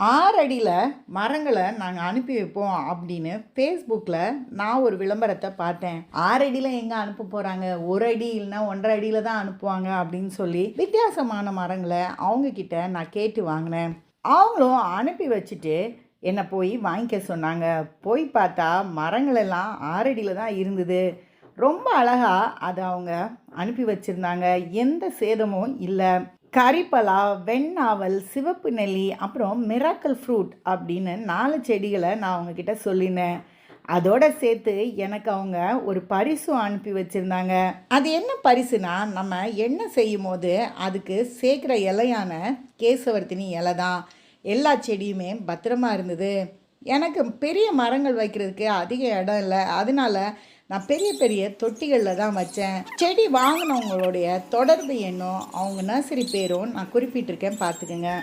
ஆறடியில் மரங்களை நாங்கள் அனுப்பி வைப்போம் அப்படின்னு ஃபேஸ்புக்கில் நான் ஒரு விளம்பரத்தை பார்த்தேன். ஆறடியில் எங்கே அனுப்ப போகிறாங்க ஒரு அடி இல்லைன்னா ஒன்றரை அடியில் தான் அனுப்புவாங்க அப்படின்னு சொல்லி வித்தியாசமான மரங்களை அவங்கக்கிட்ட நான் கேட்டு வாங்கினேன். அவங்களும் அனுப்பி வச்சுட்டு என்னை போய் வாங்கிக்க சொன்னாங்க. போய் பார்த்தா மரங்களெல்லாம் ஆறடியில் தான் இருந்தது. ரொம்ப அழகாக அதை அவங்க அனுப்பி வச்சுருந்தாங்க. எந்த சேதமும் இல்லை. கரிப்பலா வெண்ணாவல் சிவப்பு நெல்லி அப்புறம் மிராக்கல் ஃப்ரூட் அப்படின்னு நாலு செடிகளை நான் அவங்கக்கிட்ட சொல்லினேன். அதோட சேர்த்து எனக்கு அவங்க ஒரு பரிசும் அனுப்பி வச்சுருந்தாங்க. அது என்ன பரிசுனா நம்ம எண்ணெய் செய்யும் போது அதுக்கு சேர்க்குற இலையான கேசவர்த்தினி இலை தான். எல்லா செடியுமே பத்திரமா இருந்தது. எனக்கு பெரிய மரங்கள் வைக்கிறதுக்கு அதிக இடம் இல்லை. அதனால நான் பெரிய பெரிய தொட்டிகளில் தான் வச்சேன். செடி வாங்கினவங்களுடைய தொடர்பு எண்ணும் அவங்க நர்சரி பேரும் நான் குறிப்பிட்டிருக்கேன் பார்த்துக்கோங்க.